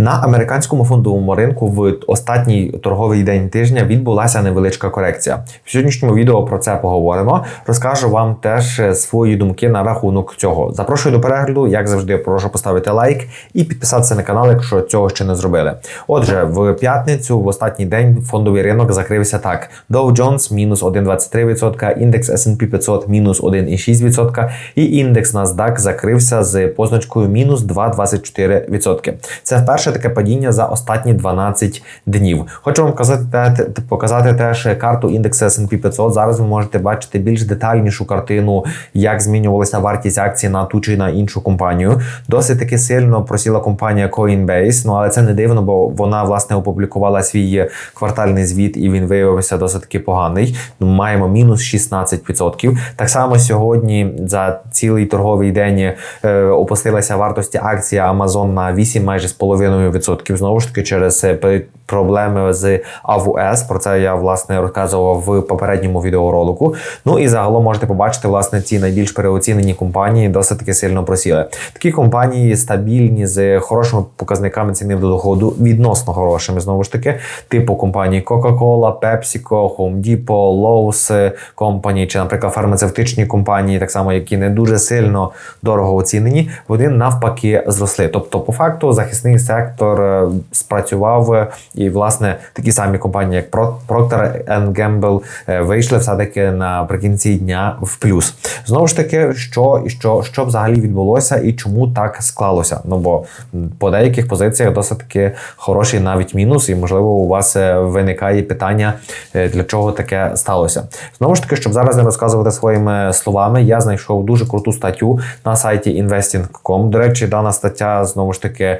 На американському фондовому ринку в останній торговий день тижня відбулася невеличка корекція. В сьогоднішньому відео про це поговоримо. Розкажу вам теж свої думки на рахунок цього. Запрошую до перегляду, як завжди, прошу поставити лайк і підписатися на канал, якщо цього ще не зробили. Отже, в п'ятницю, в останній день, фондовий ринок закрився так: Dow Jones мінус 1,23%, індекс S&P 500 мінус 1,6% і індекс NASDAQ закрився з позначкою мінус 2,24%. Це вперше таке падіння за останні 12 днів. Хочу вам казати, показати теж карту індексу S&P 500. Зараз ви можете бачити більш детальнішу картину, як змінювалася вартість акцій на ту чи на іншу компанію. Досить таки сильно просіла компанія Coinbase, ну але це не дивно, бо вона власне опублікувала свій квартальний звіт і він виявився досить таки поганий. Маємо мінус 16%. Так само сьогодні за цілий торговий день е, опустилася вартість акції Amazon на 8 майже з половиною відсотків. Знову ж таки, через е, проблеми з АВС. Про це я власне розказував в попередньому відеоролику. Ну і загалом можете побачити, власне, ці найбільш переоцінені компанії досить таки сильно просіли. Такі компанії стабільні з хорошими показниками ціни до доходу, відносно хорошими, знову ж таки, типу компанії Coca-Cola, PepsiCo, Home Depot, Lowe's компанії, чи, наприклад, фармацевтичні компанії, так само, які не дуже сильно дорого оцінені, вони навпаки зросли. Тобто, по факту, захисний сектор е, спрацював і, власне, такі самі компанії, як Procter Gamble, е, вийшли все-таки наприкінці дня в плюс. Знову ж таки, що що, що взагалі відбулося і чому так склалося? Ну бо по деяких позиціях досить таки хороший навіть мінус, і, можливо, у вас е, виникає питання, е, для чого таке сталося. Знову ж таки, щоб зараз не розказувати своїми словами, я знайшов дуже круту статтю на сайті investing.com. До речі, дана стаття знову ж таки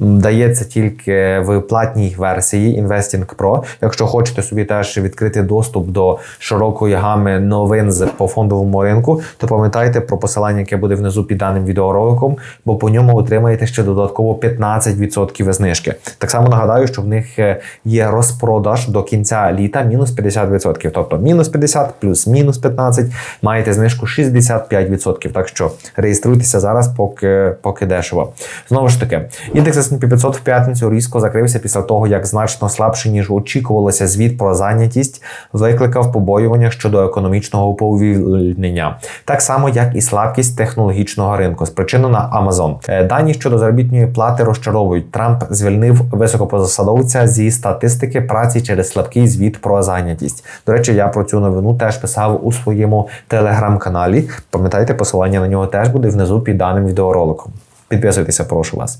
дається тільки в платній версії Investing Pro. Якщо хочете собі теж відкрити доступ до широкої гами новин з по фондовому ринку, то пам'ятайте про посилання, яке буде внизу під даним відеороликом, бо по ньому отримаєте ще додатково 15% знижки. Так само нагадаю, що в них е, є розпродаж до кінця літа мінус 50%. Тобто мінус 50 плюс мінус 15, маєте знижку 65%. Так що реєструйтеся зараз, поки поки дешево. Знову ж таки, індекс S&P 500 в п'ятницю різко закрився після того, як значно слабше ніж очікувалося звіт про зайнятість, викликав побоювання щодо економічного уповільнення, так само як і слабкість технологічного ринку, спричинена Amazon. Е, дані щодо заробітної плати розчаровують. Трамп звільнив високопосадовця зі статистики праці через слабкий звіт про зайнятість. До речі, я про цю новину теж писав у своєму телеграм-каналі. Пам'ятайте, посилання на нього теж буде внизу під даним відеороликом. Підписуйтеся, прошу вас.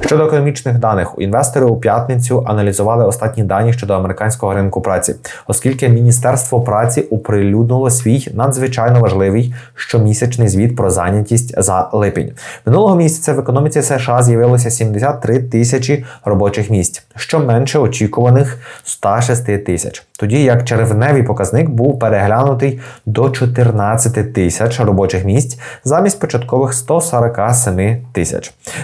Щодо економічних даних, інвестори у п'ятницю аналізували останні дані щодо американського ринку праці, оскільки Міністерство праці оприлюднило свій надзвичайно важливий щомісячний звіт про зайнятість за липень. Минулого місяця в економіці США з'явилося 73 тисячі робочих місць, що менше очікуваних 106 тисяч. Тоді як червневий показник був переглянутий до 14 тисяч робочих місць замість початкових 147 тисяч.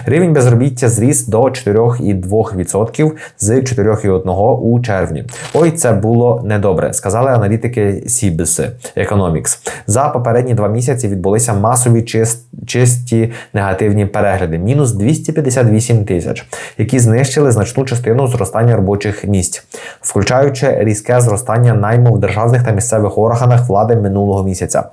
Рівень безробіття зріс до 4,2% з 4,1% у червні. Ой, це було недобре, сказали аналітики CBS Economics. За попередні два місяці відбулися масові чист, чисті негативні перегляди мінус 258 тисяч, які знищили значну частину зростання робочих місць, включаючи різке зростання найму в державних та місцевих органах влади минулого місяця.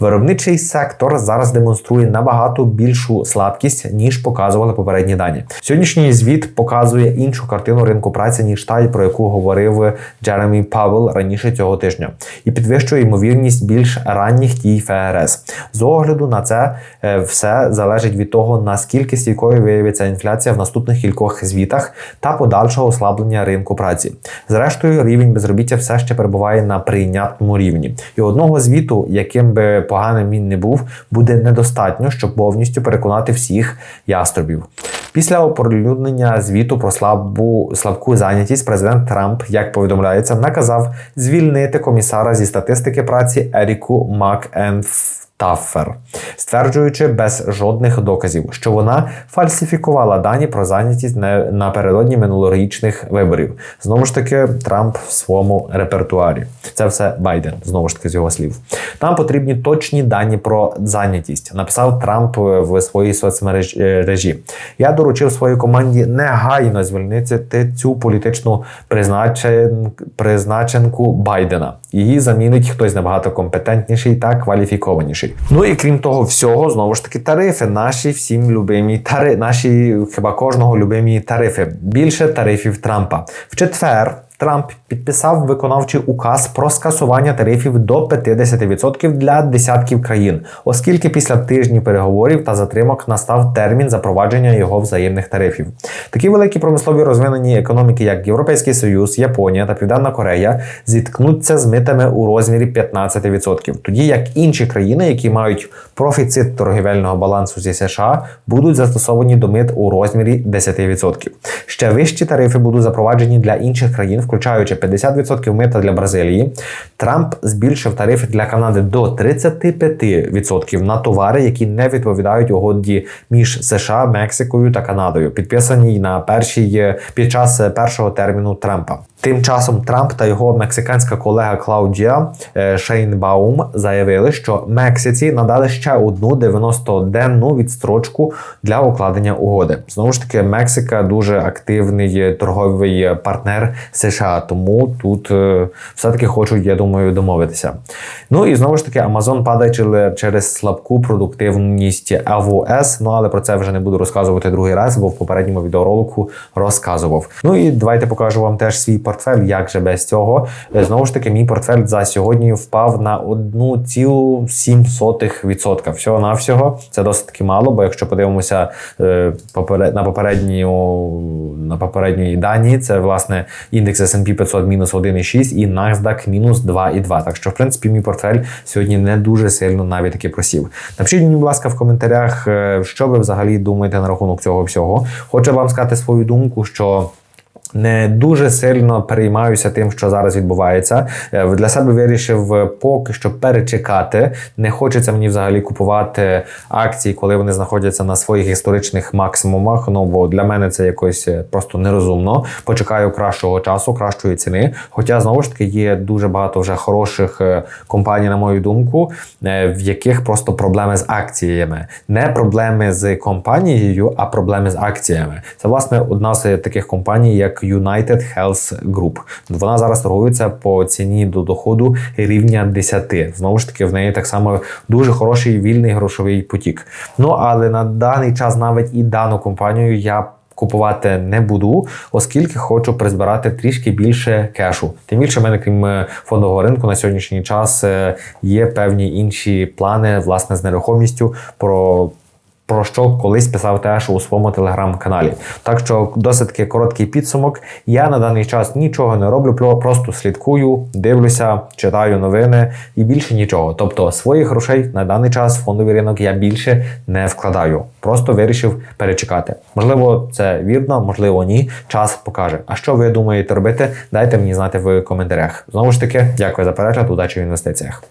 Виробничий сектор зараз демонструє набагато більшу слабкість ніж показували попередні дані. Сьогоднішній звіт показує іншу картину ринку праці ніж та, про яку говорив Джеремі Павел раніше цього тижня, і підвищує ймовірність більш ранніх дій ФРС. З огляду на це е, все залежить від того наскільки стійкою виявиться інфляція в наступних кількох звітах та подальшого ослаблення ринку праці. Зрештою, рівень безробіття все ще перебуває на прийнятному рівні. І одного звіту, яким би поганим він не був, буде недостатньо, щоб повністю переконати всіх яструбів. Після оприлюднення звіту про слабу слабку зайнятість президент Трамп, як повідомляється, наказав звільнити комісара зі статистики праці Еріку Макенф. Таффер, стверджуючи без жодних доказів, що вона фальсифікувала дані про зайнятість на- напередодні минулорічних виборів. Знову ж таки, Трамп в своєму репертуарі. Це все Байден, знову ж таки, з його слів. Нам потрібні точні дані про зайнятість, написав Трамп в своїй соцмережі. Я доручив своїй команді негайно звільнити цю політичну призначен... призначенку Байдена. Її замінить хтось набагато компетентніший та кваліфікованіший. Ну і крім того всього, знову ж таки, тарифи. Наші всім любимі тари, наші хіба кожного любимі тарифи. Більше тарифів Трампа. В четвер. Трамп підписав виконавчий указ про скасування тарифів до 50% для десятків країн, оскільки після тижнів переговорів та затримок настав термін запровадження його взаємних тарифів. Такі великі промислові розвинені економіки, як Європейський Союз, Японія та Південна Корея, зіткнуться з митами у розмірі 15%, тоді як інші країни, які мають профіцит торгівельного балансу зі США, будуть застосовані до мит у розмірі 10%. Ще вищі тарифи будуть запроваджені для інших країн, включаючи 50% мита для Бразилії. Трамп збільшив тарифи для Канади до 35% на товари, які не відповідають угоді між США, Мексикою та Канадою, підписаній на першій під час першого терміну Трампа. Тим часом Трамп та його мексиканська колега Клаудія е, Шейнбаум заявили, що Мексиці надали ще одну 90-денну відстрочку для укладення угоди. Знову ж таки, Мексика дуже активний торговий партнер США, тому тут е, все-таки хочуть, я думаю, домовитися. Ну і знову ж таки, Amazon падає через слабку продуктивність АВС. Ну але про це вже не буду розказувати другий раз, бо в попередньому відеоролику розказував. Ну і давайте покажу вам теж свій портфель. Як же без цього? Е, Знову ж таки, мій портфель за сьогодні впав на 1,7%. Всього навсього це досить таки мало, бо якщо подивимося е, на попередню на попередньої дані, це власне індекс S&P 500 мінус 1,6 і NASDAQ мінус 2,2. Так що, в принципі, мій портфель сьогодні не дуже сильно навіть таки просів. Напишіть мені, будь ласка, в коментарях, е, що ви взагалі думаєте на рахунок цього всього. Хочу вам сказати свою думку, що. Не дуже сильно переймаюся тим, що зараз відбувається. Е, Для себе вирішив е, поки що перечекати. Не хочеться мені взагалі купувати акції, коли вони знаходяться на своїх історичних максимумах. Ну бо для мене це якось е, просто нерозумно. Почекаю кращого часу, кращої ціни. Хоча знову ж таки є дуже багато вже хороших компаній, на мою думку, в яких просто проблеми з акціями, не проблеми з компанією, а проблеми з акціями. Це власне одна з таких компаній, як United Health Group. Вона зараз торгується по ціні до доходу рівня 10. Знову ж таки, в неї так само дуже хороший вільний грошовий потік. Ну але на даний час навіть і дану компанію я. Купувати не буду, оскільки хочу призбирати трішки більше кешу. Тим більше в мене, крім е, фондового ринку, на сьогоднішній час е, є певні інші плани власне з нерухомістю про про що колись писав теж у своєму телеграм-каналі. Так що досить таки короткий підсумок. Я на даний час нічого не роблю, про- просто слідкую, дивлюся, читаю новини і більше нічого. Тобто своїх грошей на даний час фондовий ринок я більше не вкладаю. Просто вирішив перечекати. Можливо, це вірно, можливо, ні. Час покаже. А що ви думаєте робити? Дайте мені знати в коментарях. Знову ж таки, дякую за перегляд, удачі в інвестиціях.